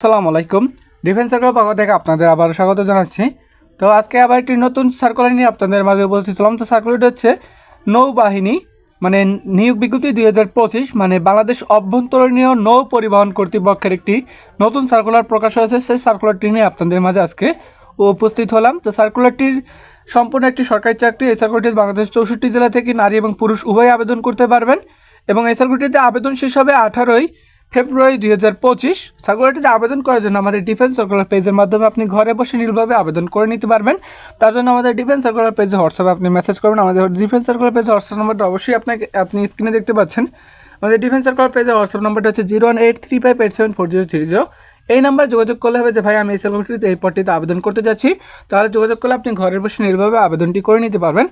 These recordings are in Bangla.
আসসালামু আলাইকুম। ডিফেন্স সার্কেল পক্ষ থেকে আপনাদের আবার স্বাগত জানাচ্ছি। তো আজকে আবার একটি নতুন সার্কুলার নিয়ে আপনাদের মাঝে উপস্থিত হলাম তো সার্কুলারটি হচ্ছে নৌবাহিনী মানে নিয়োগ বিজ্ঞপ্তি দুই হাজার পঁচিশ মানে বাংলাদেশ অভ্যন্তরীণ নৌ পরিবহন কর্তৃপক্ষের একটি নতুন সার্কুলার প্রকাশ হয়েছে। সেই সার্কুলারটি নিয়ে আপনাদের মাঝে আজকে উপস্থিত হলাম। তো সার্কুলারটির সম্পূর্ণ একটি সরকারি চাকরি। এই সার্কুলারটি বাংলাদেশ চৌষট্টি জেলা থেকে নারী এবং পুরুষ উভয় আবেদন করতে পারবেন। এবং এই সার্কুলারটিতে আবেদন শেষ হবে আঠারোই ফেব্রুয়ারি দুই হাজার পঁচিশ সার্কুলারটিতে আবেদন করার জন্য আমাদের ডিফেন্স সার্কুলার পেজের মাধ্যমে আপনি ঘরে বসে নীলভাবে আবেদন করে নিতে পারবেন। তার জন্য আমাদের ডিফেন্স সার্কুলার পেজে হোয়াটসঅ্যাপে আপনি মেসেজ করবেন। আমাদের ডিফেন্স সার্কুলার পেজে হোয়াটসঅ্যাপ নাম্বারটা অবশ্যই আপনাকে, আপনি স্ক্রিনে দেখতে পাচ্ছেন। আমাদের ডিফেন্স সার্কুলার পেজের হোয়াটসঅ্যাপ নম্বরটা হচ্ছে zero one eight three five eight seven four zero three zero এই নাম্বার যোগাযোগ করলে হবে যে, ভাই, আমি এই সার্কুলারটিতে এই পদটিতে আবেদন করতে যাচ্ছি, তাহলে যোগাযোগ করলে আপনি ঘরে বসে নীলভাবে আবেদনটি করে নিতে পারবেন।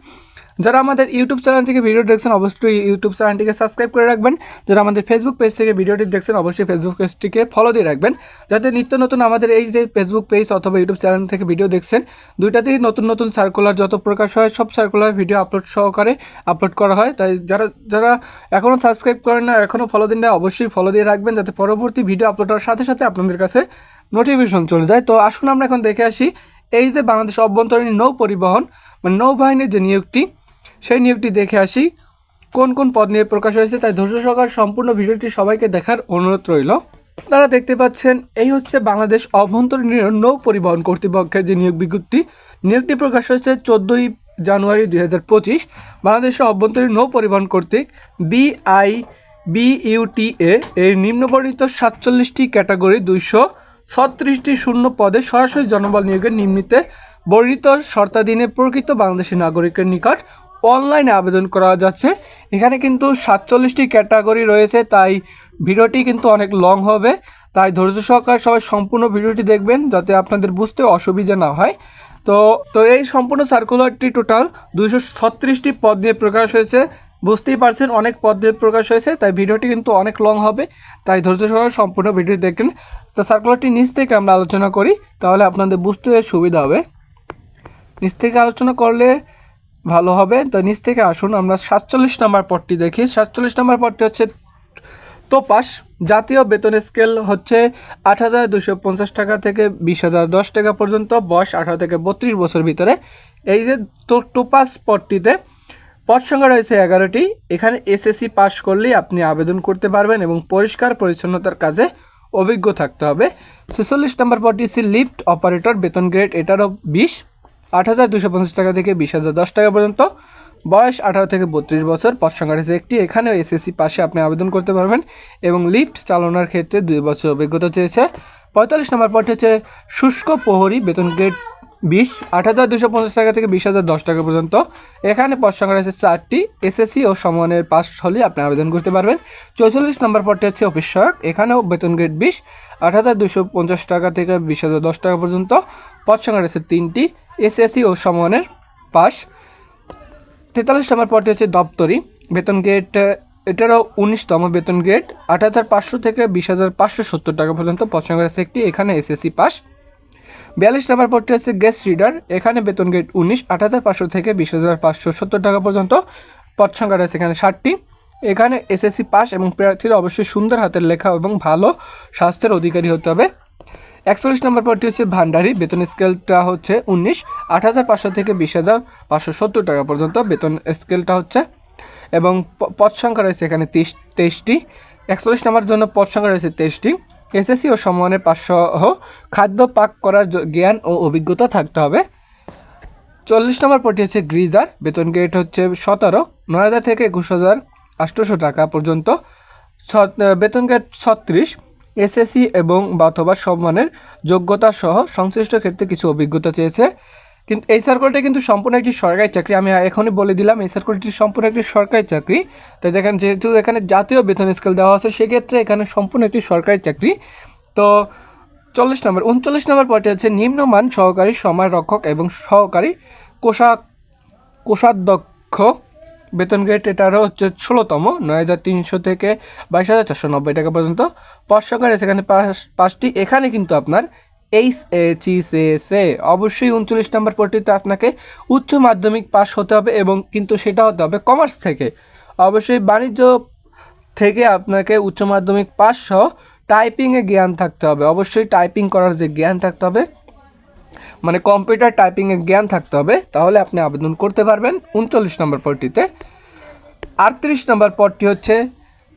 যারা আমাদের ইউটিউব চ্যানেল থেকে ভিডিও দেখছেন, অবশ্যই ইউটিউব চ্যানেলটিকে সাবস্ক্রাইব করে রাখবেন। যারা আমাদের ফেসবুক পেজ থেকে ভিডিওটি দেখছেন, অবশ্যই ফেসবুক পেজটিকে ফলো দিয়ে রাখবেন। যাতে নিত্য নতুন আমাদের এই যে ফেসবুক পেজ অথবা ইউটিউব চ্যানেল থেকে ভিডিও দেখছেন, দুইটাতেই নতুন নতুন সার্কুলার যত প্রকাশ হয়, সব সার্কুলার ভিডিও আপলোড সহকারে আপলোড করা হয়। তাই যারা যারা এখনও সাবস্ক্রাইব করেন না এখনও ফলো দিন না, অবশ্যই ফলো দিয়ে রাখবেন, যাতে পরবর্তী ভিডিও আপলোড হওয়ার সাথে সাথে আপনাদের কাছে নোটিফিকেশন চলে যায়। তো আসুন আমরা এখন দেখে আসি, এই যে বাংলাদেশ অভ্যন্তরীণ নৌ পরিবহন মানে নৌবাহিনীর যে নিয়োগটি সেই নিয়োগটি দেখে আসি। কোন কোন পদ নিয়ে প্রকাশ হয়েছে তাই ধৈর্য সহকার সম্পূর্ণ ভিডিওটি সবাইকে দেখার অনুরোধ রইল। আপনারা দেখতে পাচ্ছেন, এই হচ্ছে বাংলাদেশ অভ্যন্তরীণ নৌ পরিবহন কর্তৃপক্ষের যে নিয়োগ বিজ্ঞপ্তি। নিয়োগটি প্রকাশ হয়েছে চোদ্দোই জানুয়ারি দুই হাজার পঁচিশ। বাংলাদেশের অভ্যন্তরীণ নৌ পরিবহন কর্তৃক বিআই বিইউটিএ এর নিম্নবর্ণিত সাতচল্লিশটি ক্যাটাগরি দুইশো ছত্রিশটি শূন্য পদে সরাসরি জনবল নিয়োগের নিম্নিতে বর্ণিত শর্তাধীনে প্রকৃত বাংলাদেশি নাগরিকের নিকট অনলাইনে আবেদন করা যাচ্ছে। এখানে কিন্তু সাতচল্লিশটি ক্যাটাগরি রয়েছে, তাই ভিডিওটি কিন্তু অনেক লং হবে। তাই ধৈর্য সহকারে সবাই সম্পূর্ণ ভিডিওটি দেখবেন, যাতে আপনাদের বুঝতে অসুবিধা না হয়। তো তো এই সম্পূর্ণ সার্কুলারটি টোটাল দুইশো ছত্রিশটি পদ নিয়ে প্রকাশ হয়েছে। বুঝতেই পারছেন, অনেক পদ দিয়ে প্রকাশ হয়েছে, তাই ভিডিওটি কিন্তু অনেক লং হবে। তাই ধৈর্য সহকারে সম্পূর্ণ ভিডিও দেখেন। তো সার্কুলারটি নিচ থেকে আমরা আলোচনা করি, তাহলে আপনাদের বুঝতে সুবিধা হবে। নিচ থেকে আলোচনা করলে ভালো হবে। তো নিচ থেকে আসুন, আমরা সাতচল্লিশ নম্বর পদটি দেখি। সাতচল্লিশ নম্বর পদটি হচ্ছে তোপাস। জাতীয় বেতন স্কেল হচ্ছে আট হাজার দুশো পঞ্চাশ টাকা থেকে বিশ হাজার দশ টাকা পর্যন্ত। বয়স আঠারো থেকে বত্রিশ বছর ভিতরে। এই যে তো টোপাস পদটিতে পদ সংখ্যা রয়েছে এগারোটি। এখানে এসএসসি পাস করলেই আপনি আবেদন করতে পারবেন এবং পরিষ্কার পরিচ্ছন্নতার কাজে অভিজ্ঞ থাকতে হবে। ছেচল্লিশ নম্বর পদটি লিফট অপারেটর বেতন গ্রেড, এটারও বিশ। আট হাজার দুশো পঞ্চাশ টাকা থেকে বিশ হাজার দশ টাকা পর্যন্ত। বয়স আঠারো থেকে বত্রিশ বছর পদ সংখ্যা একটি। এখানেও এসএসসি পাশে আপনি আবেদন করতে পারবেন এবং লিফট চালানোর ক্ষেত্রে দুই বছর অভিজ্ঞতা চেয়েছে। পঁয়তাল্লিশ নম্বর পদটি হচ্ছে শুষ্ক প্রহরী বেতন গ্রেড বিশ, আট হাজার দুশো পঞ্চাশ টাকা থেকে বিশ হাজার দশ টাকা পর্যন্ত। এখানে পদ সংখ্যা রয়েছে চারটি এসএসসি ও সমানের পাস হলে আপনি আবেদন করতে পারবেন। চৌচল্লিশ নম্বর পদটি হচ্ছে অফিস সহায়ক, এখানেও বেতন গ্রেড বিশ, আট হাজার দুশো পঞ্চাশ টাকা থেকে বিশ হাজার দশ টাকা পর্যন্ত। পদ সংখ্যা রয়েছে তিনটি, এসএসসি ও সমানের পাস তেতাল্লিশ নম্বর পদটি হচ্ছে দপ্তরি। বেতন গ্রেড এটারও উনিশতম বেতন গ্রেড আট হাজার পাঁচশো থেকে বিশ হাজার পাঁচশো সত্তর টাকা পর্যন্ত পদ সংখ্যা রয়েছে একটি, এখানে এসএসসি পাস বিয়াল্লিশ নম্বর পদটি হচ্ছে গেস্ট রিডার এখানে বেতন গ্রেড উনিশ, আট হাজার পাঁচশো থেকে বিশ হাজার পাঁচশো সত্তর টাকা পর্যন্ত পদ সংখ্যা রয়েছে এখানে ষাটটি। এখানে এসএসসি পাস এবং প্রার্থীরা অবশ্যই সুন্দর হাতের লেখা এবং ভালো স্বাস্থ্যের অধিকারী হতে হবে। একচল্লিশ নম্বর পদটি হচ্ছে ভান্ডারি। বেতন স্কেলটা হচ্ছে উনিশ। আট হাজার পাঁচশো থেকে বিশ হাজার পাঁচশো সত্তর টাকা পর্যন্ত বেতন স্কেলটা হচ্ছে। এবং পদ সংখ্যা রয়েছে এখানে তেইশ তেইশটি। একচল্লিশ নম্বর জন্য পদ সংখ্যা রয়েছে তেইশটি। এসএসসি ও সমানের পাঁচসহ খাদ্য পাক করার জ্ঞান ও অভিজ্ঞতা থাকতে হবে। চল্লিশ নম্বর পদটি হচ্ছে গ্রিজার। বেতন গ্রেড হচ্ছে সতেরো। নয় হাজার থেকে একুশ হাজার আটশোশো টাকা পর্যন্ত। বেতন গ্রেড ছত্রিশ। এসএসসি এবং অথবা সম্মানের যোগ্যতা সহ সংশ্লিষ্ট ক্ষেত্রে কিছু অভিজ্ঞতা চেয়েছে। কিন্তু এই সার্কুলটা কিন্তু সম্পূর্ণ একটি সরকারি চাকরি। আমি এখনই বলে দিলাম, এই সার্কুলটি সম্পূর্ণ একটি সরকারি চাকরি। তো যেখানে যেহেতু এখানে জাতীয় বেতন স্কেল দেওয়া আছে, সেক্ষেত্রে এখানে সম্পূর্ণ একটি সরকারি চাকরি। তো চল্লিশ নম্বর, উনচল্লিশ নম্বর পদটি হচ্ছে নিম্নমান সহকারী সময় রক্ষক এবং সহকারী কোষা কোষাধ্যক্ষ। বেতন গ্রেড এটারও হচ্ছে ষোলোতম, নয় হাজার তিনশো থেকে বাইশ হাজার চারশো নব্বই টাকা পর্যন্ত। পদ সংখ্যা রয়েছে এখানে পাঁচ পাঁচটি, এখানে কিন্তু আপনার এইচ এস এ, অবশ্যই উনচল্লিশ নম্বর পদটিতে আপনাকে উচ্চ মাধ্যমিক পাস হতে হবে এবং কিন্তু সেটা হতে হবে কমার্স থেকে। অবশ্যই বাণিজ্য থেকে আপনাকে উচ্চ মাধ্যমিক পাস সহ টাইপিংয়ে জ্ঞান থাকতে হবে। অবশ্যই টাইপিং করার যে জ্ঞান থাকতে হবে মানে কম্পিউটার টাইপিংয়ের জ্ঞান থাকতে হবে, তাহলে আপনি আবেদন করতে পারবেন। উনচল্লিশ নম্বর পদটিতে। আটত্রিশ নম্বর পদটি হচ্ছে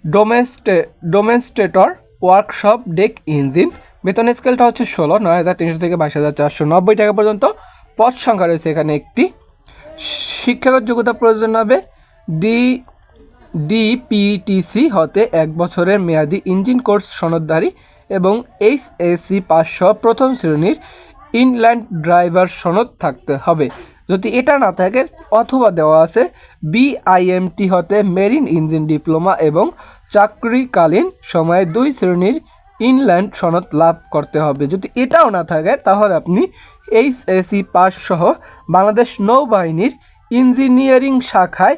ডোমেস্টে ডোমেস্টেটর ওয়ার্কশপ ডেক ইঞ্জিন বেতন স্কেলটা হচ্ছে ষোলো, নয় হাজার তিনশো থেকে বাইশ হাজার চারশো নব্বই টাকা পর্যন্ত। পদ সংখ্যা রয়েছে এখানে একটি। শিক্ষাগত যোগ্যতা প্রয়োজন হবে। ডি ডিপিটিসি হতে এক বছরের মেয়াদি ইঞ্জিন কোর্স সনদধারী এবং এইচ এসি পাঁচশো প্রথম শ্রেণির ইনল্যান্ড ড্রাইভার সনদ থাকতে হবে। যদি এটা না থাকে অথবা দেওয়া আছে বিআইএমটি হতে মেরিন ইঞ্জিন ডিপ্লোমা এবং চাকরিকালীন সময়ে দুই শ্রেণির ইনল্যান্ড সনদ লাভ করতে হবে। যদি এটাও না থাকে, তাহলে আপনি এইচ এইচএসি পাস সহ বাংলাদেশ নৌবাহিনীর ইঞ্জিনিয়ারিং শাখায়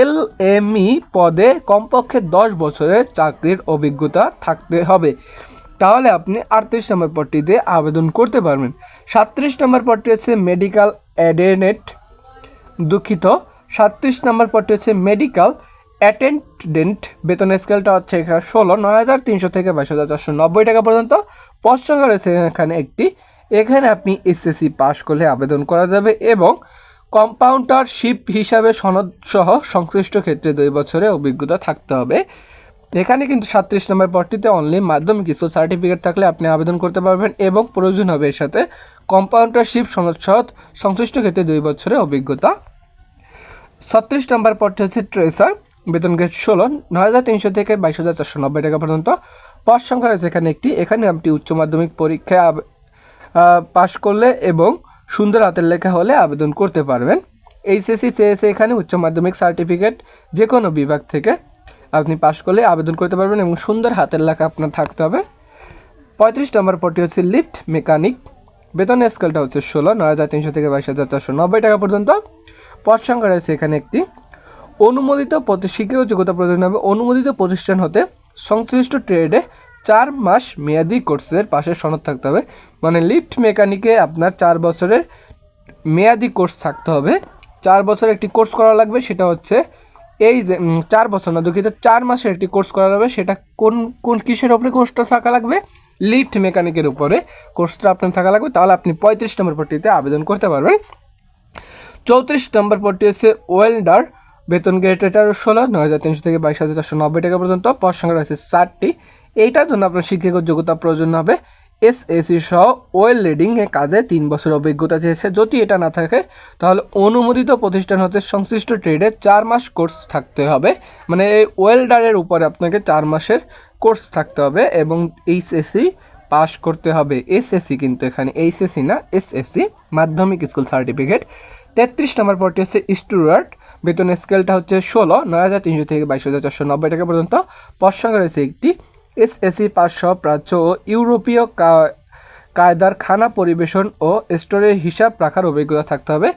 এলএমই পদে কমপক্ষে দশ বছরের চাকরির অভিজ্ঞতা থাকতে হবে। তাহলে আপনি আটত্রিশ নম্বর পদটিতে আবেদন করতে পারবেন। সাতত্রিশ নম্বর পদটি হচ্ছে মেডিকেল অ্যাডেনেট দুঃখিত। সাতত্রিশ নম্বর পদটি হচ্ছে মেডিকেল অ্যাটেন্ডেন্ট বেতন স্কেলটা হচ্ছে এখানে ষোলো, নয় হাজার তিনশো থেকে বাইশ হাজার চারশো নব্বই টাকা পর্যন্ত। পদ রয়েছে এখানে একটি। এখানে আপনি এসএসসি পাস করলে আবেদন করা যাবে এবং কম্পাউন্ডারশিপ হিসাবে সনদ সহ সংশ্লিষ্ট ক্ষেত্রে দুই বছরের অভিজ্ঞতা থাকতে হবে। এখানে কিন্তু সাতত্রিশ নম্বর পদটিতে অনলি মাধ্যমিক স্কুল সার্টিফিকেট থাকলে আপনি আবেদন করতে পারবেন এবং প্রয়োজন হবে এর সাথে কম্পাউন্ডারশিপ সহ সংশ্লিষ্ট ক্ষেত্রে দুই বছরের অভিজ্ঞতা। ছত্রিশ নম্বর পদটি হচ্ছে ট্রেসার বেতন গ্রেড ষোলো নয় হাজার তিনশো থেকে বাইশ হাজার চারশো নব্বই টাকা পর্যন্ত। পদ সংখ্যা রয়েছে এখানে একটি এখানে আপনি উচ্চ মাধ্যমিক আহ, পাশ করলে এবং সুন্দর হাতের লেখা হলে আবেদন করতে পারবেন। এইচএসসি চেয়েছে এখানে উচ্চ মাধ্যমিক সার্টিফিকেট যে কোনো বিভাগ থেকে। আপনি পাশ করলে আবেদন করতে পারবেন এবং সুন্দর হাতের লেখা আপনার থাকতে হবে। পঁয়ত্রিশ নম্বর পদটি হচ্ছে লিফট মেকানিক। বেতন স্কেলটা হচ্ছে ষোলো, নয় হাজার তিনশো থেকে বাইশ হাজার চারশো নব্বই টাকা পর্যন্ত। পদ সংখ্যা রয়েছে এখানে একটি। অনুমোদিত শিক্ষাগত যোগ্যতা প্রয়োজন হবে। অনুমোদিত প্রতিষ্ঠান হতে সংশ্লিষ্ট ট্রেডে চার মাস মেয়াদি কোর্সের পাশে সনদ থাকতে হবে। মানে লিফট মেকানিকে আপনার চার বছরের মেয়াদি কোর্স থাকতে হবে। চার বছর একটি কোর্স করা লাগবে, সেটা হচ্ছে এই যে চার বছর না, দুঃখিত, চার মাসের একটি কোর্স করা লাগবে সেটা কোন কোন কিসের উপরে কোর্সটা থাকা লাগবে? লিফট মেকানিকের উপরে কোর্সটা আপনার থাকা লাগবে, তাহলে আপনি পঁয়ত্রিশ নম্বর পট্টিতে আবেদন করতে পারবেন। চৌত্রিশ নম্বর পদটি হচ্ছে ওয়েল্ডার বেতন গ্রেড এটার ষোলো, নয় হাজার তিনশো থেকে বাইশ হাজার চারশো নব্বই টাকা পর্যন্ত, পদ সংখ্যা রয়েছে চারটি। এইটার জন্য আপনার শিক্ষাগত যোগ্যতা প্রয়োজন হবে। এস এসি সহ ওয়েল এ কাজে তিন বছর অভিজ্ঞতা চেয়েছে। যদি এটা না থাকে, তাহলে অনুমোদিত প্রতিষ্ঠান হচ্ছে সংশ্লিষ্ট ট্রেডে চার মাস কোর্স থাকতে হবে। মানে এই ওয়েল্ডারের উপরে আপনাকে চার মাসের কোর্স থাকতে হবে এবং এইচএসসি পাস করতে হবে। এসএসসি কিন্তু এখানে এইচএসসি না এসএসসি মাধ্যমিক স্কুল সার্টিফিকেট তেত্রিশ নম্বর পদটি হচ্ছে স্টুয়ার্ট বেতন স্কেলটা হচ্ছে ষোলো, নয় হাজার তিনশো থেকে বাইশ হাজার চারশো নব্বই টাকা পর্যন্ত। সংখ্যা রয়েছে একটি এসএসসি পাঁচশো প্রাচ্য ও ইউরোপীয় কায়দার খানা পরিবেশন ও স্টোরের হিসাব রাখার অভিজ্ঞতা থাকতে হবে।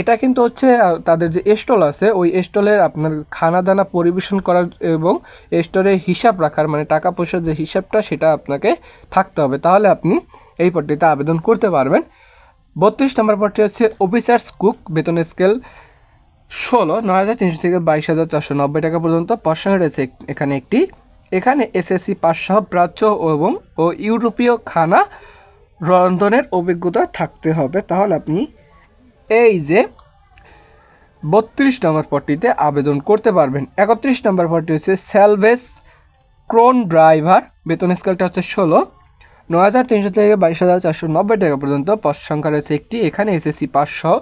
এটা কিন্তু হচ্ছে তাদের যে স্টল আছে, ওই স্টলের আপনার খানা দানা পরিবেশন করার এবং স্টোরে হিসাব রাখার মানে টাকা পয়সার যে হিসাবটা, সেটা আপনাকে থাকতে হবে। তাহলে আপনি এই পদটিতে আবেদন করতে পারবেন। বত্রিশ নম্বর পদটি হচ্ছে অফিসার্স কুক বেতন স্কেল ষোলো, নয় হাজার তিনশো থেকে বাইশ হাজার চারশো নব্বই টাকা পর্যন্ত। সংখ্যা রয়েছে, এখানে একটি এখানে এসএসসি পাঁচশো প্রাচ্য এবং ও ইউরোপীয় খানা রন্ধনের অভিজ্ঞতা থাকতে হবে। তাহলে আপনি এই যে বত্রিশ নম্বর পদটিতে আবেদন করতে পারবেন। একত্রিশ নম্বর পদটি হচ্ছে স্যালভেস ক্রোন ড্রাইভার। বেতন স্কেলটা হচ্ছে ষোলো। নয় হাজার তিনশো থেকে বাইশ হাজার চারশো নব্বই টাকা পর্যন্ত পদ সংখ্যা রয়েছে একটি। এখানে এসএসসি পাঁচশো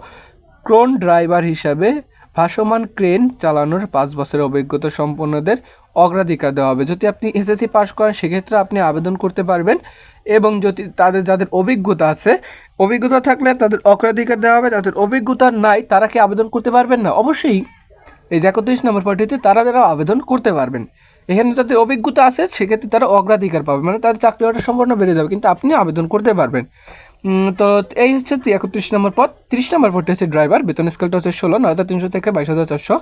ক্রোন ড্রাইভার হিসাবে ভাসমান ক্রেন চালানোর পাঁচ বছরের অভিজ্ঞতা সম্পন্নদের অগ্রাধিকার দেওয়া হবে। যদি আপনি এসএসসি পাস করেন, সেক্ষেত্রে আপনি আবেদন করতে পারবেন এবং যদি তাদের, যাদের অভিজ্ঞতা আছে, অভিজ্ঞতা থাকলে তাদের অগ্রাধিকার দেওয়া হবে। তাদের অভিজ্ঞতা নাই, তারা কি আবেদন করতে পারবেন না? অবশ্যই এই যে একত্রিশ নম্বর পার্টিতে তারা যারা আবেদন করতে পারবেন। এখানে যাদের অভিজ্ঞতা আছে, সেক্ষেত্রে তারা অগ্রাধিকার পাবে। মানে তাদের চাকরি হওয়াটা সম্পূর্ণ বেড়ে যাবে, কিন্তু আপনি আবেদন করতে পারবেন। তো এই হচ্ছে একত্রিশ নম্বর পদ তিরিশ নম্বর পদটি হচ্ছে ড্রাইভার বেতন স্কেলটা হচ্ছে ষোলো, নয় হাজার তিনশো থেকে বাইশ হাজার চারশো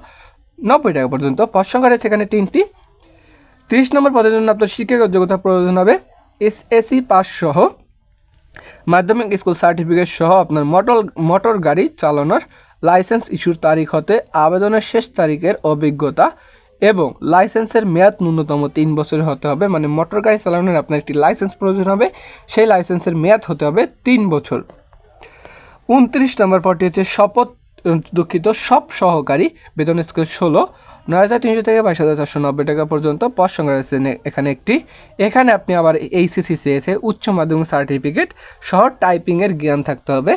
নব্বই টাকা পর্যন্ত। পদ সংখ্যা রয়েছে এখানে তিনটি। তিরিশ নম্বর পদের জন্য আপনার শিক্ষাগত যোগ্যতা প্রয়োজন হবে এস এসি পাস সহ। মাধ্যমিক স্কুল সার্টিফিকেট সহ আপনার মোটর মোটর গাড়ি চালানোর লাইসেন্স ইস্যুর তারিখ হতে আবেদনের শেষ তারিখের অভিজ্ঞতা এবং লাইসেন্সের মেয়াদ ন্যূনতম তিন বছরের হতে হবে মানে মোটর গাড়ি চালানোর আপনার একটি লাইসেন্স প্রয়োজন হবে, সেই লাইসেন্সের মেয়াদ হতে হবে তিন বছর। উনত্রিশ নম্বর পদটি হচ্ছে শপথ, দুঃখিত, সব সহকারী বেতন স্কেল ষোলো নয় হাজার তিনশো থেকে বাইশ হাজার চারশো নব্বই টাকা পর্যন্ত পদ সংখ্যা রয়েছে এখানে একটি। এখানে আপনি আবার এইসিসি চেয়েছে উচ্চ মাধ্যমিক সার্টিফিকেট সহ টাইপিংয়ের জ্ঞান থাকতে হবে।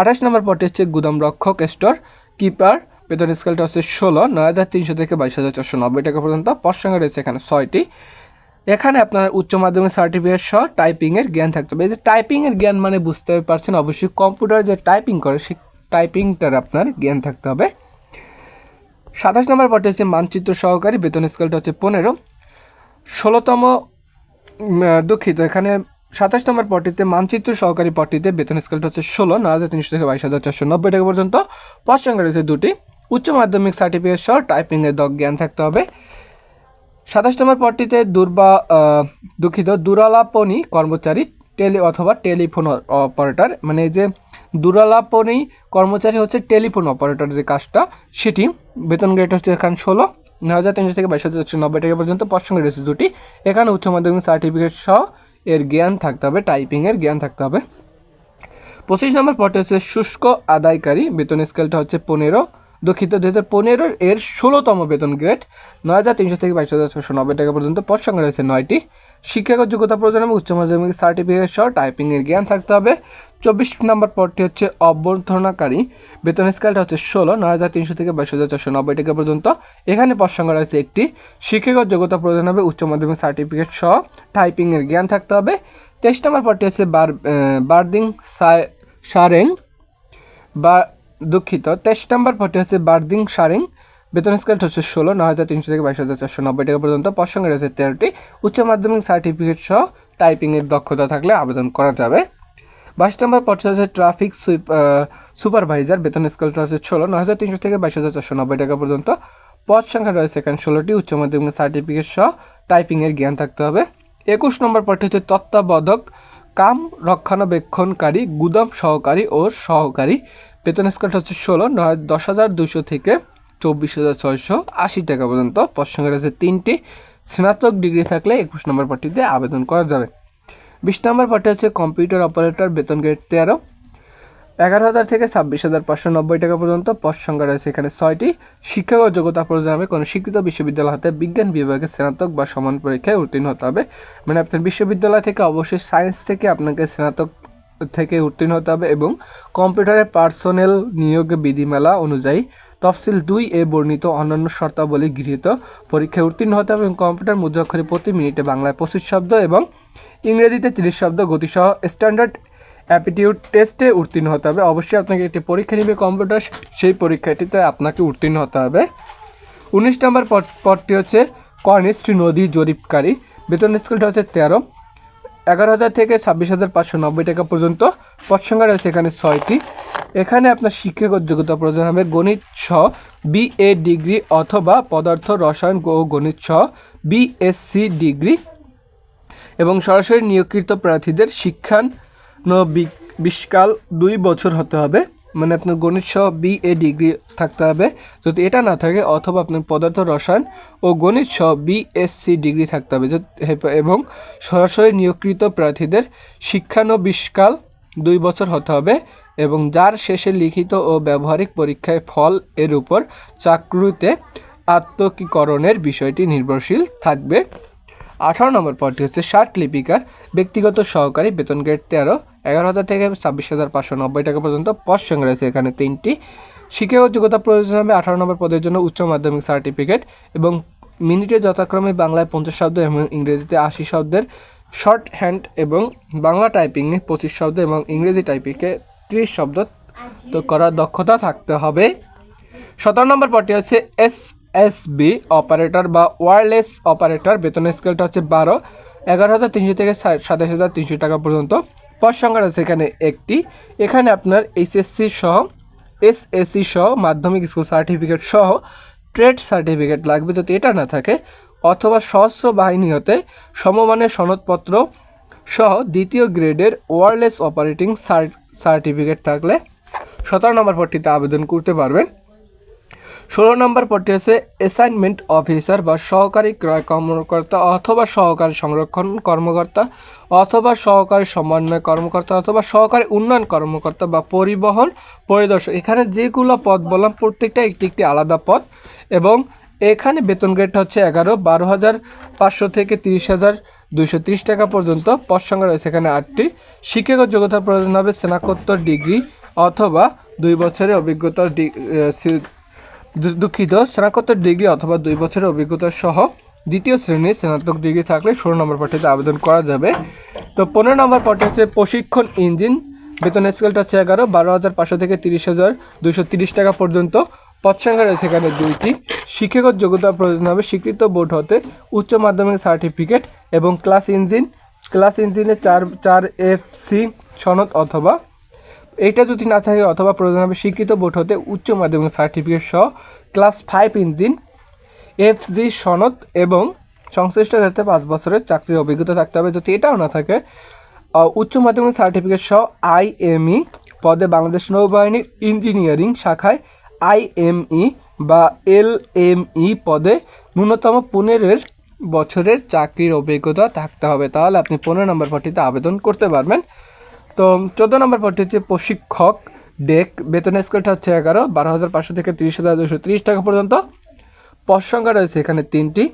আঠাশ নম্বর পদটি হচ্ছে গুদাম রক্ষক স্টোর। কিপার, বেতন স্কেলটা হচ্ছে ষোলো, নয় হাজার তিনশো থেকে বাইশ হাজার চারশো নব্বই টাকা পর্যন্ত পদ রয়েছে এখানে ছয়টি। এখানে আপনার উচ্চ মাধ্যমিক সার্টিফিকেট সহ টাইপিংয়ের জ্ঞান থাকতে হবে। এই যে টাইপিংয়ের জ্ঞান মানে বুঝতে পারছেন, অবশ্যই কম্পিউটার যে টাইপিং করে, সেই টাইপিংটার আপনার জ্ঞান থাকতে হবে। সাতাশ নম্বর পদটি হচ্ছে মানচিত্র সহকারী বেতন স্কেলটা হচ্ছে পনেরো। ষোলোতম দুঃখিত, এখানে সাতাশ নম্বর পদটিতে মানচিত্র সহকারী পদটিতে বেতন স্কেলটা হচ্ছে ষোলো, নয় হাজার তিনশো থেকে বাইশ হাজার চারশো নব্বই টাকা পর্যন্ত। পদ সংখ্যা রয়েছে দুটি, উচ্চ মাধ্যমিক সার্টিফিকেট সহ টাইপিংয়ের দক জ্ঞান থাকতে হবে। সাতাশ নম্বর পদটিতে দুর্বা দুঃখিত, দুরালাপনি কর্মচারী টেলি অথবা টেলিফোন অপারেটর মানে যে দুরালাপনি কর্মচারী হচ্ছে টেলিফোন অপারেটর যে কাজটা, সেটি বেতন গ্রেড হচ্ছে এখানে ষোলো, নয় হাজার তিনশো থেকে বাইশ হাজার চারশো নব্বই টাকা পর্যন্ত সঙ্গে রয়েছে দুটি। এখানে উচ্চ মাধ্যমিক সার্টিফিকেট সহ এর জ্ঞান থাকতে হবে টাইপিংয়ের জ্ঞান থাকতে হবে। পঁচিশ নম্বর পদটি হচ্ছে শুষ্ক আদায়কারী, বেতন স্কেলটা হচ্ছে পনেরো দুঃখিত দু হাজার পনেরোর এর ষোলোতম বেতন গ্রেড, নয় হাজার তিনশো থেকে বাইশ হাজার ছশো নব্বই টাকা পর্যন্ত পদ সংখ্যা রয়েছে নয়টি। শিক্ষাগত যোগ্যতা প্রয়োজন হবে উচ্চ মাধ্যমিক সার্টিফিকেট সহ টাইপিংয়ের জ্ঞান থাকতে হবে। চব্বিশ নম্বর পদটি হচ্ছে অভ্যর্থনাকারী। বেতন স্কেলটা হচ্ছে ষোলো, নয় হাজার তিনশো থেকে বাইশ হাজার চারশো নব্বই টাকা পর্যন্ত। এখানে পদ সংখ্যা রয়েছে একটি। শিক্ষাগত যোগ্যতা প্রয়োজন হবে উচ্চ মাধ্যমিক সার্টিফিকেট সহ টাইপিংয়ের জ্ঞান থাকতে হবে। তেইশ নম্বর পদটি হচ্ছে বার বার্দিং সারেং বা দুঃখিত। তেইশ নম্বর পদটি হচ্ছে বার্দিং সারেং। বেতন স্কেল হচ্ছে ষোলো, নয় হাজার তিনশো থেকে বাইশ হাজার চারশো নব্বই টাকা পর্যন্ত। পদ সঙ্গে রয়েছে তেরোটি। উচ্চ মাধ্যমিক সার্টিফিকেট সহ টাইপিংয়ের দক্ষতা থাকলে আবেদন করা যাবে। বাইশ নম্বর পদটি হচ্ছে ট্রাফিক সুইপ সুপারভাইজার। বেতন স্কেলটা হচ্ছে ষোলো, নয় হাজার তিনশো থেকে বাইশ হাজার চারশো নব্বই টাকা পর্যন্ত। পদ সংখ্যা রয়েছে এখানে ষোলোটি। উচ্চ মাধ্যমিক সার্টিফিকেট সহ টাইপিংয়ের জ্ঞান থাকতে হবে। একুশ নম্বর পদটি হচ্ছে তত্ত্বাবধক কাম, রক্ষণাবেক্ষণকারী, গুদাম সহকারী ও সহকারী। বেতন স্কেলটা হচ্ছে ষোলো, নয়, দশ হাজার দুশো থেকে চব্বিশ হাজার ছয়শো আশি টাকা পর্যন্ত। পদ সংখ্যা রয়েছে তিনটি। স্নাতক ডিগ্রি থাকলে একুশ নম্বর পার্টিতে আবেদন করা যাবে। বিশ নম্বর পার্টি হচ্ছে কম্পিউটার অপারেটর, বেতন গ্রেড তেরো। এগারো হাজার থেকে ছাব্বিশ হাজার পাঁচশো নব্বই টাকা পর্যন্ত। পদ সংখ্যা রয়েছে এখানে ছয়টি। শিক্ষাগত যোগ্যতা হবে কোনো স্বীকৃত বিশ্ববিদ্যালয় হতে বিজ্ঞান বিভাগে স্নাতক বা সমান পরীক্ষায় উত্তীর্ণ হতে হবে। মানে আপনার বিশ্ববিদ্যালয় থেকে অবশ্যই সায়েন্স থেকে আপনাকে স্নাতক থেকে উত্তীর্ণ হতে হবে এবং কম্পিউটারে পার্সোনেল নিয়োগ বিধিমালা অনুযায়ী তফসিল দুই এ বর্ণিত অন্যান্য শর্তাবলী গৃহীত পরীক্ষায় উত্তীর্ণ হতে হবে এবং কম্পিউটার মুদ্রাক্ষরে প্রতি মিনিটে বাংলায় পঁচিশ শব্দ এবং ইংরেজিতে তিরিশ শব্দ গতিসহ স্ট্যান্ডার্ড অ্যাপিটিউড টেস্টে উত্তীর্ণ হতে হবে। অবশ্যই আপনাকে একটি পরীক্ষা নিবে কম্পিউটার, সেই পরীক্ষাটিতে আপনাকে উত্তীর্ণ হতে হবে। উনিশ নম্বর পদ পদটি হচ্ছে কর্নিস্ট নদী জরিপকারী। বেতন স্কেলটা হচ্ছে তেরো। এগারো হাজার থেকে ছাব্বিশ হাজার পাঁচশো নব্বই টাকা পর্যন্ত। পদ সংখ্যা রয়েছে এখানে ছয়টি। এখানে আপনার শিক্ষাগত যোগ্যতা প্রয়োজন হবে গণিত সহ বিএ ডিগ্রি অথবা পদার্থ, রসায়ন ও গণিত ছ বিএসসি ডিগ্রি এবং সরাসরি নিয়োগকৃত প্রার্থীদের শিক্ষান বিষকাল দুই বছর হতে হবে। মানে আপনার গণিত সহ বিএ ডিগ্রি থাকতে হবে। যদি এটা না থাকে, অথবা আপনার পদার্থ রসায়ন ও গণিত সহ বিএসসি ডিগ্রি থাকতে হবে। এবং সরাসরি নিয়োগকৃত প্রার্থীদের শিক্ষানবিশকাল দুই বছর হতে হবে এবং যার শেষে লিখিত ও ব্যবহারিক পরীক্ষায় ফল এর উপর চাকরিতে আত্মকীকরণের বিষয়টি নির্ভরশীল থাকবে। আঠারো নম্বর পদটি হচ্ছে ষাট লিপিকার ব্যক্তিগত সহকারী বেতন গ্রেড তেরো, এগারো হাজার থেকে ছাব্বিশ হাজার পাঁচশো নব্বই টাকা পর্যন্ত পদ সংখ্যা রয়েছে এখানে তিনটি। শিক্ষাগত যোগ্যতা প্রয়োজন হবে আঠারো নম্বর পদের জন্য উচ্চ মাধ্যমিক সার্টিফিকেট এবং মিনিটে যথাক্রমে বাংলায় পঞ্চাশ শব্দ এবং ইংরেজিতে আশি শব্দের শর্ট হ্যান্ড এবং বাংলা টাইপিংয়ে পঁচিশ শব্দ এবং ইংরেজি টাইপিংয়ে ত্রিশ শব্দ তো করার দক্ষতা থাকতে হবে। সতেরো নম্বর পদটি হচ্ছে এস এস বি অপারেটর বা ওয়্যারলেস অপারেটর। বেতন স্কেলটা হচ্ছে বারো। এগারো হাজার তিনশো থেকে সাতাশ হাজার তিনশো টাকা পর্যন্ত। পদ সংখ্যা রয়েছে এখানে একটি। এখানে আপনার এইচএসসি সহ এসএসসি সহ, মাধ্যমিক স্কুল সার্টিফিকেট সহ ট্রেড সার্টিফিকেট লাগবে যদি এটা না থাকে, অথবা সশস্ত্র বাহিনী হতে সমমানের সনদপত্র সহ দ্বিতীয় গ্রেডের ওয়্যারলেস অপারেটিং সার্টিফিকেট থাকলে সতেরো নম্বর পদটিতে আবেদন করতে পারবেন। ষোলো নম্বর পদটি হচ্ছে অ্যাসাইনমেন্ট অফিসার বা সহকারী ক্রয় কর্মকর্তা অথবা সহকারী সংরক্ষণ কর্মকর্তা অথবা সহকারী সমন্বয় কর্মকর্তা অথবা সহকারী উন্নয়ন কর্মকর্তা বা পরিবহন পরিদর্শক। এখানে যেগুলো পদ বললাম, প্রত্যেকটা একটি একটি আলাদা পদ এবং এখানে বেতন গ্রেডটা হচ্ছে এগারো, বারো হাজার পাঁচশো থেকে তিরিশ হাজার দুইশো তিরিশ টাকা পর্যন্ত। পদ সংখ্যা রয়েছে এখানে আটটি। শিক্ষাগত যোগ্যতা প্রয়োজন হবে স্নাতকোত্তর ডিগ্রি অথবা দুই বছরের অভিজ্ঞতা দুঃখিত, স্নাতকোত্তর ডিগ্রি অথবা দুই বছরের অভিজ্ঞতা সহ দ্বিতীয় শ্রেণির স্নাতক ডিগ্রি থাকলে ষোলো নম্বর পার্টিতে আবেদন করা যাবে। তো পনেরো নম্বর পার্টি হচ্ছে প্রশিক্ষণ ইঞ্জিন। বেতন স্কেলটা হচ্ছে এগারো, বারো হাজার পাঁচশো থেকে তিরিশ হাজার দুইশো তিরিশ টাকা পর্যন্ত। পদ সংখ্যা রয়েছে এখানে দুইটি। শিক্ষাগত যোগ্যতা প্রয়োজন হবে, স্বীকৃত বোর্ড হতে উচ্চ মাধ্যমিক সার্টিফিকেট এবং ক্লাস ইঞ্জিন ক্লাস ইঞ্জিনে চার চার এফ সি সনদ অথবা এইটা যদি না থাকে অথবা প্রয়োজন হবে স্বীকৃত বোর্ড হতে উচ্চ মাধ্যমিক সার্টিফিকেট সহ ক্লাস ফাইভ ইঞ্জিন এফজি সনদ এবং সংশ্লিষ্ট ক্ষেত্রে পাঁচ বছরের চাকরির অভিজ্ঞতা থাকতে হবে। যদি এটাও না থাকে উচ্চ মাধ্যমিক সার্টিফিকেট সহ আইএমই পদে বাংলাদেশ নৌবাহিনীর ইঞ্জিনিয়ারিং শাখায় আইএমই বা এলএমই পদে ন্যূনতম পনেরোর বছরের চাকরির অভিজ্ঞতা থাকতে হবে। তাহলে আপনি পনেরো নম্বর পদটিতে আবেদন করতে পারবেন। তো চোদ্দ নম্বর পদটি হচ্ছে প্রশিক্ষক ডেক। বেতন স্কেলটা হচ্ছে এগারো, বারো হাজার পাঁচশো থেকে তিরিশ হাজার দুশো তিরিশ টাকা পর্যন্ত। পদ সংখ্যা রয়েছে এখানে তিনটি।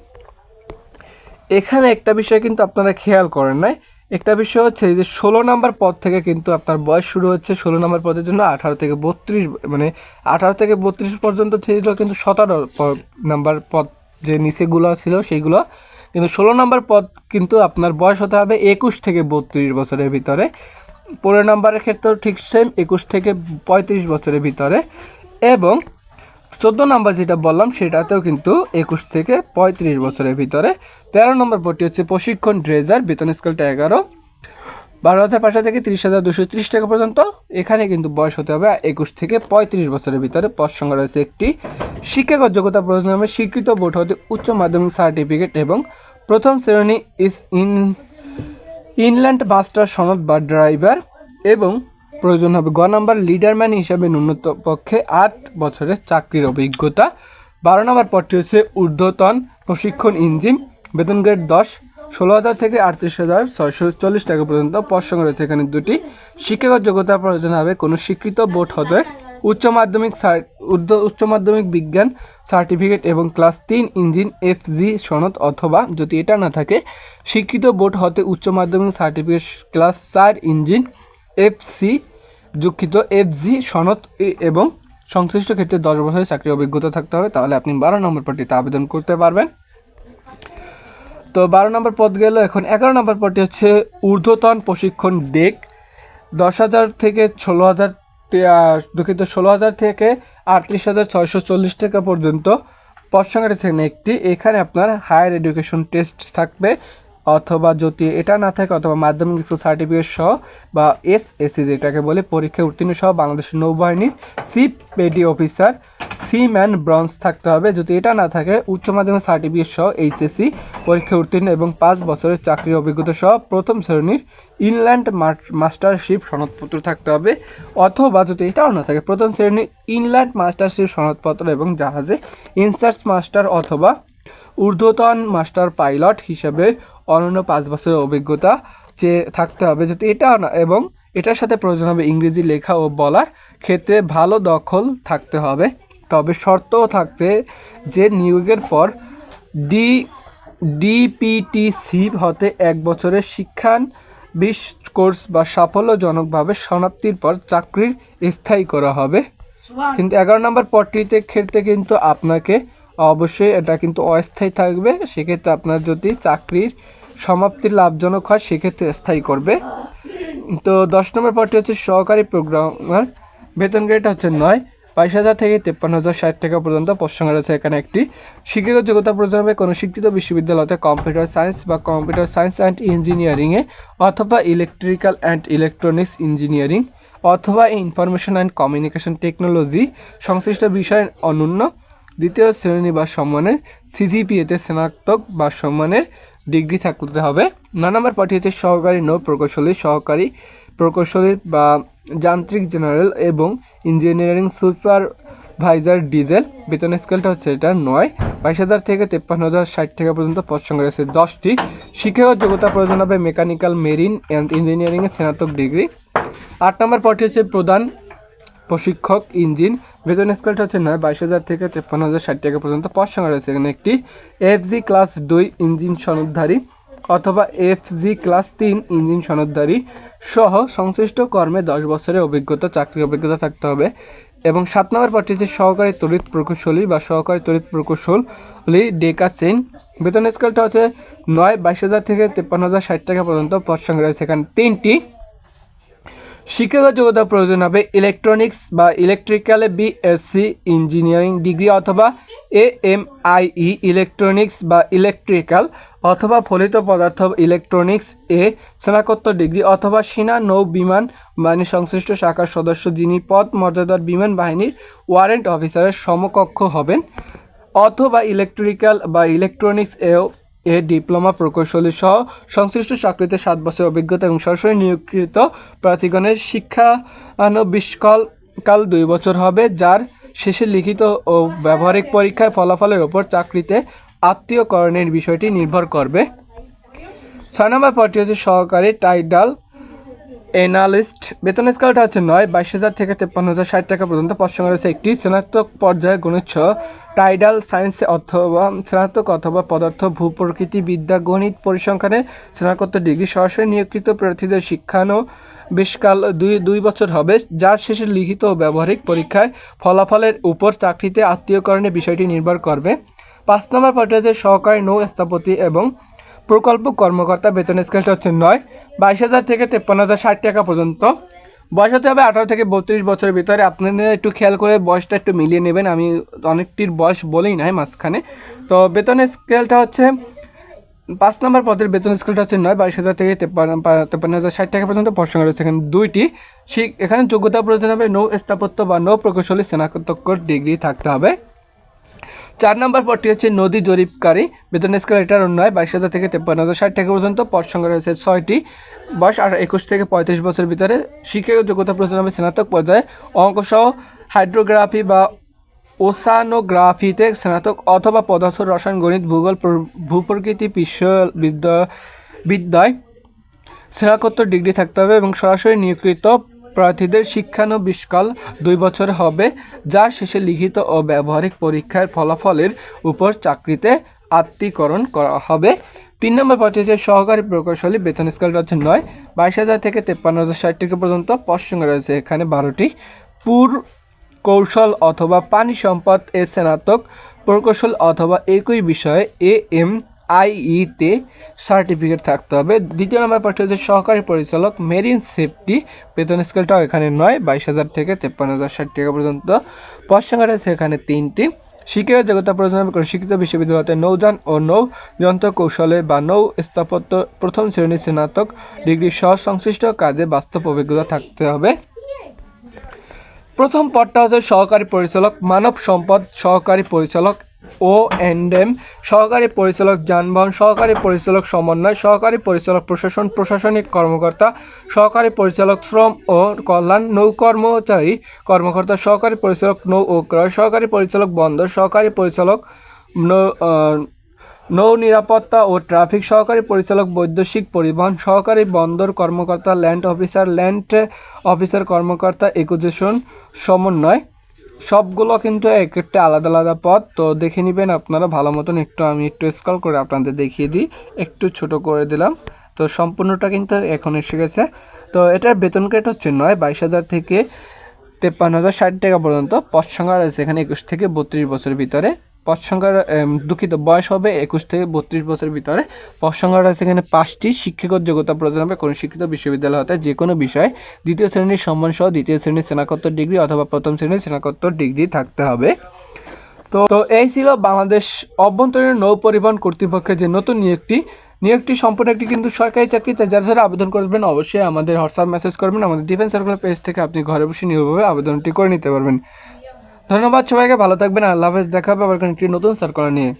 এখানে একটা বিষয় কিন্তু আপনারা খেয়াল করেন নাই। একটা বিষয় হচ্ছে যে ষোলো নাম্বার পদ থেকে কিন্তু আপনার বয়স শুরু হচ্ছে ষোলো নাম্বার পদের জন্য আঠারো থেকে বত্রিশ মানে আঠারো থেকে বত্রিশ পর্যন্ত ছিল কিন্তু সতেরো নাম্বার পদ যে নিচেগুলো ছিল সেইগুলো। কিন্তু ষোলো নাম্বার পদ কিন্তু আপনার বয়স হতে হবে একুশ থেকে বত্রিশ বছরের ভিতরে। পনেরো নাম্বারের ক্ষেত্রেও ঠিক সেম একুশ থেকে পঁয়ত্রিশ বছরের ভিতরে এবং চোদ্দ নম্বর যেটা বললাম, সেটাতেও কিন্তু একুশ থেকে পঁয়ত্রিশ বছরের ভিতরে। তেরো নম্বর পদটি হচ্ছে প্রশিক্ষণ ড্রেজার, বেতন স্কেলটা এগারো। বারো হাজার পাঁচশো থেকে তিরিশ হাজার দুশো ত্রিশ টাকা পর্যন্ত। এখানে কিন্তু বয়স হতে হবে একুশ থেকে পঁয়ত্রিশ বছরের ভিতরে। পদ সংখ্যা রয়েছে একটি। শিক্ষাগত যোগ্যতা প্রয়োজন হবে স্বীকৃত বোর্ড হতে উচ্চ মাধ্যমিক সার্টিফিকেট এবং প্রথম শ্রেণি ইস ইন ইনল্যান্ড মাস্টার সনদ বা ড্রাইভার এবং প্রয়োজন হবে গ নাম্বার লিডারম্যান হিসাবে ন্যূনতম পক্ষে আট বছরের চাকরির অভিজ্ঞতা। বারো নম্বর পদটি হচ্ছে ঊর্ধ্বতন প্রশিক্ষণ ইঞ্জিন। বেতন গ্রেড দশ, ষোলো হাজার থেকে আটত্রিশ হাজার ছয়শো চল্লিশ টাকা পর্যন্ত পদ রয়েছে এখানে দুটি। শিক্ষাগত যোগ্যতা প্রয়োজন হবে কোনো স্বীকৃত বোর্ড হতে উচ্চ মাধ্যমিক উচ্চ মাধ্যমিক বিজ্ঞান সার্টিফিকেট এবং ক্লাস তিন ইঞ্জিন এফ জি সনদ অথবা যদি এটা না থাকে, শিক্ষিত বোর্ড হতে উচ্চ মাধ্যমিক সার্টিফিকেট ক্লাস চার ইঞ্জিন এফ সি দুঃখিত এফ জি সনদ এবং সংশ্লিষ্ট ক্ষেত্রে দশ বছরের চাকরি অভিজ্ঞতা থাকতে হবে, তাহলে আপনি বারো নম্বর পদটিতে আবেদন করতে পারবেন। তো বারো নম্বর পদ গেল এখন। এগারো নম্বর পদটি হচ্ছে ঊর্ধ্বতন প্রশিক্ষণ ডেক। দশ হাজার থেকে ষোলো হাজার দুঃখিত, ষোলো হাজার থেকে আটত্রিশ হাজার ছয়শো চল্লিশ টাকা পর্যন্ত। পদ সংখ্যা রয়েছে একটি। এখানে আপনার হায়ার এডুকেশন টেস্ট থাকবে। অথবা যদি এটা না থাকে অথবা মাধ্যমিক স্কুল সার্টিফিকেট সহ বা এস এসসি যেটাকে বলে পরীক্ষায় উত্তীর্ণ সহ বাংলাদেশের নৌবাহিনীর chief petty officer seaman ব্রঞ্জ থাকতে হবে। যদি এটা না থাকে, উচ্চ মাধ্যমিক সার্টিফিকেট সহ এইচএসসি পরীক্ষায় উত্তীর্ণ এবং পাঁচ বছরের চাকরির অভিজ্ঞতা সহ প্রথম শ্রেণির ইনল্যান্ড মাস্টারশিপ সনদপত্র থাকতে হবে। অথবা যদি এটাও না থাকে, প্রথম শ্রেণির ইনল্যান্ড মাস্টারশিপ সনদপত্র এবং জাহাজে ইনসার্চ মাস্টার অথবা ঊর্ধ্বতন মাস্টার পাইলট হিসেবে অনন্য পাঁচ বছরের অভিজ্ঞতা যে থাকতে হবে যদি এটা না এবং এটার সাথে প্রয়োজন হবে ইংরেজি লেখা ও বলার ক্ষেত্রে ভালো দখল থাকতে হবে। তবে শর্তও থাকতে যে নিয়োগের পর ডি ডিপিটিসি হতে এক বছরের শিক্ষান বিশ কোর্স বা সাফল্যজনকভাবে সমাপ্তির পর চাকরির স্থায়ী করা হবে। কিন্তু এগারো নম্বর পদটিতে ক্ষেত্রে কিন্তু আপনাকে অবশ্যই এটা কিন্তু অস্থায়ী থাকবে, সেক্ষেত্রে আপনার যদি চাকরির সমাপ্তি লাভজনক হয়, সেক্ষেত্রে স্থায়ী করবে। তো দশ নম্বর পদটি হচ্ছে সহকারী প্রোগ্রামার বেতন গ্রেড হচ্ছে নয়, বাইশ হাজার থেকে তেপ্পান্ন হাজার ষাট টাকা পর্যন্ত প্রসঙ্গ রয়েছে এখানে একটি। শিক্ষাগত যোগ্যতা প্রয়োজন হবে কোনো শিক্ষিত বিশ্ববিদ্যালয়তে কম্পিউটার সায়েন্স বা কম্পিউটার সায়েন্স অ্যান্ড ইঞ্জিনিয়ারিংয়ে অথবা ইলেকট্রিক্যাল অ্যান্ড ইলেকট্রনিক্স ইঞ্জিনিয়ারিং অথবা ইনফরমেশন অ্যান্ড কমিউনিকেশন টেকনোলজি সংশ্লিষ্ট বিষয়ের অনন্য। দ্বিতীয় শ্রেণি বা সম্মানের সিজিপিএতে স্নাতক বা সম্মানের ডিগ্রি থাকতে হবে। নয় নম্বর পাঠিয়েছে সহকারী নৌ প্রকৌশলী, সহকারী প্রকৌশলী বা যান্ত্রিক জেনারেল এবং ইঞ্জিনিয়ারিং সুপার ভাইজার ডিজেল। বেতন স্কেলটা হচ্ছে এটা নয়। বাইশ হাজার থেকে তেপ্পান্ন হাজার ষাট টাকা পর্যন্ত পদ সংখ্যা রয়েছে দশটি। শিক্ষাগত যোগ্যতা প্রয়োজন হবে মেকানিক্যাল মেরিন অ্যান্ড ইঞ্জিনিয়ারিংয়ে স্নাতক ডিগ্রি। আট নম্বর পদটি হচ্ছে প্রধান প্রশিক্ষক, ইঞ্জিন বেতন স্কেলটা হচ্ছে নয়, বাইশ হাজার থেকে তেপ্পান্ন হাজার ষাট টাকা পর্যন্ত পদ সংখ্যা রয়েছে। এখানে একটি এফজি ক্লাস দুই ইঞ্জিন সনদধারী অথবা এফজি ক্লাস তিন ইঞ্জিন সনদধারী সহ সংশ্লিষ্ট কর্মে দশ বছরের অভিজ্ঞতা, চাকরির অভিজ্ঞতা থাকতে হবে এবং সাত নম্বর পদটি হচ্ছে সহকারী তড়িৎ প্রকৌশলী বা সহকারী তড়িৎ প্রকৌশলী ডেকা চেইন বেতন স্কেলটা হচ্ছে নয়, বাইশ হাজার থেকে তেপ্পান্ন হাজার ষাট টাকা পর্যন্ত পদ সংখ্যা রয়েছে। এখানে তিনটি শিক্ষাগত যোগ্যতা প্রয়োজন হবে ইলেকট্রনিক্স বা ইলেকট্রিক্যালে বিএসসি ইঞ্জিনিয়ারিং ডিগ্রি অথবা এ এম আইই ইলেকট্রনিক্স বা ইলেকট্রিক্যাল অথবা ফলিত পদার্থ ইলেকট্রনিক্স এ স্নাতকোত্তর ডিগ্রি অথবা সেনা নৌ বিমান বাহিনী সংশ্লিষ্ট শাখার সদস্য যিনি পদ মর্যাদার বিমান বাহিনীর ওয়ারেন্ট অফিসারের সমকক্ষ হবেন অথবা ইলেকট্রিক্যাল বা ইলেকট্রনিক্স এও এ ডিপ্লোমা প্রকৌশলী সহ সংশ্লিষ্ট চাকরিতে সাত বছর অভিজ্ঞতা এবং সরাসরি নিয়োগকৃত প্রার্থীগণের শিক্ষানবিষ্কাল কাল দুই বছর হবে, যার শেষে লিখিত ও ব্যবহারিক পরীক্ষায় ফলাফলের ওপর চাকরিতে আত্মীয়করণের বিষয়টি নির্ভর করবে। ছয় নম্বর পদটি হচ্ছে সহকারী টাইডাল এনালিস্ট। বেতন স্কেলটা হচ্ছে নয়, বাইশ হাজার থেকে তেপ্পান্ন হাজার ষাট টাকা পর্যন্ত। সংখ্যা রয়েছে একটি, স্নাতক পর্যায়ে গণিত, টাইডাল সায়েন্স অথবা স্নাতক অথবা পদার্থ, ভূপ্রকৃতি, বিদ্যা, গণিত পরিসংখ্যানে স্নাতকোত্তর ডিগ্রি। সরাসরি নিয়োগকৃত প্রার্থীদের শিক্ষানো বেশকাল দুই দুই বছর হবে, যার শেষে লিখিত ও ব্যবহারিক পরীক্ষায় ফলাফলের উপর চাকরিতে আত্মীয়করণের বিষয়টি নির্ভর করবে। পাঁচ নম্বর পর্যায়ে সহকারী নৌ স্থপতি এবং প্রকল্প কর্মকর্তা বেতন স্কেলটা হচ্ছে নয়, বাইশ হাজার থেকে তেপ্পান্ন হাজার, ষাট টাকা পর্যন্ত। বয়স হতে হবে আঠারো থেকে বত্রিশ বছরের ভিতরে। আপনারা একটু খেয়াল করে বয়সটা একটু মিলিয়ে নেবেন। আমি অনেকটির বয়স বলেই নাই মাঝখানে। তো বেতনের স্কেলটা হচ্ছে, পাঁচ নম্বর পদের বেতন স্কেলটা হচ্ছে নয়, বাইশ হাজার থেকে তেপ্পান্ন হাজার, ষাট টাকা পর্যন্ত পড়াশোনা রয়েছে এখানে দুইটি। শিক এখানে যোগ্যতা প্রয়োজন হবে, নৌ স্থাপত্য বা নৌ প্রকৌশলী স্নাতকোত্তর ডিগ্রি থাকতে হবে। চার নম্বর পদটি হচ্ছে নদী জরিপকারী। বেতন স্কেল এটার নয় বাইশ হাজার থেকে তেপ্পান্ন হাজার ষাট টাকা পর্যন্ত। পদ সংখ্যা রয়েছে ছয়টি। বয়স আর একুশ থেকে পঁয়ত্রিশ বছর ভিতরে। শিক্ষাগত যোগ্যতা প্রয়োজন হবে স্নাতক পর্যায়ে। অঙ্কসহ হাইড্রোগ্রাফি বা ওসানোগ্রাফিতে স্নাতক অথবা পদার্থ, রসায়ন, গণিত, ভূগোল, প্র- ভূপ্রকৃতি, বিশ্ববিদ্যা বিদ্যায় স্নাতকোত্তর ডিগ্রি থাকতে হবে এবং সরাসরি নিয়োগকৃত প্রার্থীদের শিক্ষানবিষ্কাল দুই বছর হবে, যার শেষে লিখিত ও ব্যবহারিক পরীক্ষার ফলাফলের উপর চাকরিতে আত্মীকরণ করা হবে। তিন নম্বর হচ্ছে সহকারী প্রকৌশলী বেতন স্কেলটা রয়েছে নয়, বাইশ হাজার থেকে তেপ্পান্ন হাজার ষাট টাকা পর্যন্ত পশ্চিমে রয়েছে। এখানে বারোটি পুর কৌশল অথবা পানি সম্পদ এ স্নাতক প্রকৌশল অথবা একই বিষয়ে এ এম আইইতে সার্টিফিকেট থাকতে হবে। দ্বিতীয় নম্বর পাশে হচ্ছে, সহকারী পরিচালক মেরিন সেফটি বেতন স্কেলটাও এখানে নয়, বাইশ হাজার থেকে তেপ্পান্ন হাজার ষাট টাকা পর্যন্ত। রয়েছে এখানে তিনটি। শিক্ষিত যোগ্যতা প্রয়োজন শিক্ষিত বিশ্ববিদ্যালয়তে নৌযান ও নৌ যন্ত্র কৌশলে বা নৌ স্থাপত্য প্রথম শ্রেণির স্নাতক ডিগ্রি সহ সংশ্লিষ্ট কাজে বাস্তব অভিজ্ঞতা থাকতে হবে। প্রথম পদটা হচ্ছে সহকারী পরিচালক, মানব সম্পদ সহকারী পরিচালক ও এন্ড এম সহকারী পরিচালক যানবাহন, সহকারী পরিচালক সমন্বয়, সহকারী পরিচালক প্রশাসন, প্রশাসনিক কর্মকর্তা, সহকারী পরিচালক শ্রম ও কল্যাণ, নৌ কর্মচারী কর্মকর্তা, সহকারী পরিচালক নৌ ও ক্রয়, সহকারী পরিচালক বন্দর, সহকারী পরিচালক নৌ নিরাপত্তা ও ট্রাফিক, সহকারী পরিচালক বৈদেশিক পরিবহন, সহকারী বন্দর কর্মকর্তা, ল্যান্ড অফিসার ল্যান্ড অফিসার কর্মকর্তা একুজেশন সমন্বয়। সবগুলো কিন্তু এক একটা আলাদা আলাদা পথ, তো দেখে নেবেন আপনারা ভালো মতন একটু, আমি একটু স্কল করে আপনাদের দেখিয়ে দিই, একটু ছোট করে দিলাম। তো সম্পূর্ণটা কিন্তু এখন এসে গেছে। তো এটার বেতন ক্রেট হচ্ছে নয়, বাইশ হাজার থেকে তেপ্পান্ন হাজার ষাট টাকা পর্যন্ত। পদ সংখ্যা রয়েছে এখানে একুশ থেকে বত্রিশ বছরের ভিতরে। পদ দুঃখিত, বয়স হবে একুশ থেকে বত্রিশ বছরের ভিতরে। পদ সংখ্যা রয়েছে এখানে পাঁচটি শিক্ষাগত যোগ্যতা প্রয়োজন হবে। কোনো শিক্ষিত বিশ্ববিদ্যালয় হতে যে কোনো বিষয়ে দ্বিতীয় শ্রেণির সম্মান সহ দ্বিতীয় শ্রেণির স্নাতকোত্তর ডিগ্রি অথবা প্রথম শ্রেণির স্নাতকোত্তর ডিগ্রি থাকতে হবে। তো তো এই ছিল বাংলাদেশ অভ্যন্তরীণ নৌ পরিবহন কর্তৃপক্ষের যে নতুন নিয়োগটি। নিয়োগটি সম্পূর্ণ একটি কিন্তু সরকারি চাকরি, তাই যারা যারা আবেদন করবেন অবশ্যই আমাদের হোয়াটসঅ্যাপ মেসেজ করবেন। আমাদের ডিফেন্স সার্কুলার পেজ থেকে আপনি ঘরে বসে নিয়োগভাবে আবেদনটি করে নিতে পারবেন। ধন্যবাদ সবাইকে ভালো থাকবেন আল্লাহ হাফেজ দেখা হবে আবার একটি নতুন সার্কুলার নিয়ে।